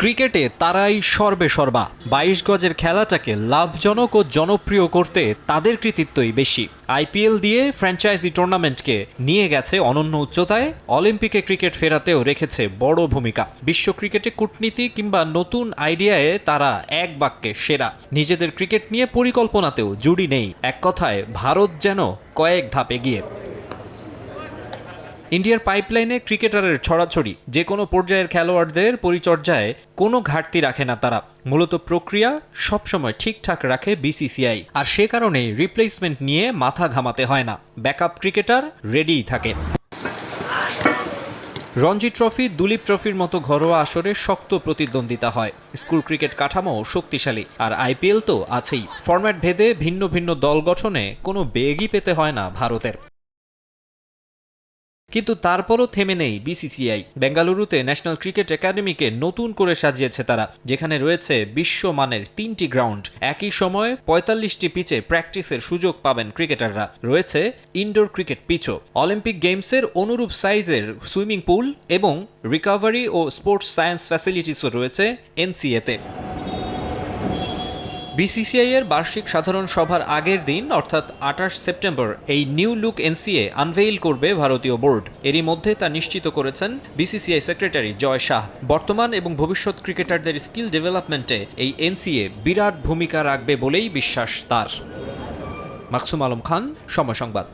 ক্রিকেটে তারাই সর্বে সর্বা। বাইশ গজের খেলাটাকে লাভজনক ও জনপ্রিয় করতে তাদের কৃতিত্বই বেশি। আইপিএল দিয়ে ফ্র্যাঞ্চাইজি টুর্নামেন্টকে নিয়ে গেছে অনন্য উচ্চতায়, অলিম্পিকে ক্রিকেট ফেরাতেও রেখেছে বড় ভূমিকা। বিশ্ব ক্রিকেটে কূটনীতি কিংবা নতুন আইডিয়ায় তারা এক বাক্যে সেরা। নিজেদের ক্রিকেট নিয়ে পরিকল্পনাতেও জুড়ি নেই। এক কথায়, ভারত যেন কয়েক ধাপ এগিয়ে। ইন্ডিয়ার পাইপলাইনে ক্রিকেটারের ছড়াছড়ি। যে কোনো পর্যায়ের খেলোয়াড়দের পরিচর্যায় কোনো ঘাটতি রাখে না তারা। মূলত প্রক্রিয়া সবসময় ঠিকঠাক রাখে বিসিসিআই। আর সে কারণেই রিপ্লেসমেন্ট নিয়ে মাথা ঘামাতে হয় না। ব্যাকআপ ক্রিকেটার রেডিই থাকে। রঞ্জি ট্রফি, দুলীপ ট্রফির মতো ঘরোয়া আসরে শক্ত প্রতিদ্বন্দ্বিতা হয়। স্কুল ক্রিকেট কাঠামো শক্তিশালী। আর আইপিএল তো আছেই। ফরম্যাট ভেদে ভিন্ন ভিন্ন দল গঠনে কোনো বেগই পেতে হয় না ভারতের। কিন্তু তারপরও থেমে নেই বিসিসিআই। বেঙ্গালুরুতে ন্যাশনাল ক্রিকেট একাডেমিকে নতুন করে সাজিয়েছে তারা, যেখানে রয়েছে বিশ্বমানের তিনটি গ্রাউন্ড। একই সময়ে পঁয়তাল্লিশটি পিচে প্র্যাকটিসের সুযোগ পাবেন ক্রিকেটাররা। রয়েছে ইনডোর ক্রিকেট পিচও। অলিম্পিক গেমসের অনুরূপ সাইজের সুইমিং পুল এবং রিকভারি ও স্পোর্টস সায়েন্স ফ্যাসিলিটিসও রয়েছে এনসিএতে। বিসিসিআই এর বার্ষিক সাধারণ সভার আগের দিন, অর্থাৎ আঠাশ সেপ্টেম্বর, এই নিউ লুক এনসিএ আনভেইল করবে ভারতীয় বোর্ড। এরই মধ্যে তা নিশ্চিত করেছেন বিসিসিআই সেক্রেটারি জয় শাহ। বর্তমান এবং ভবিষ্যৎ ক্রিকেটারদের স্কিল ডেভেলপমেন্টে এই এনসিএ বিরাট ভূমিকা রাখবে বলেই বিশ্বাস তার। মাকসুম আলম খান, সময় সংবাদ।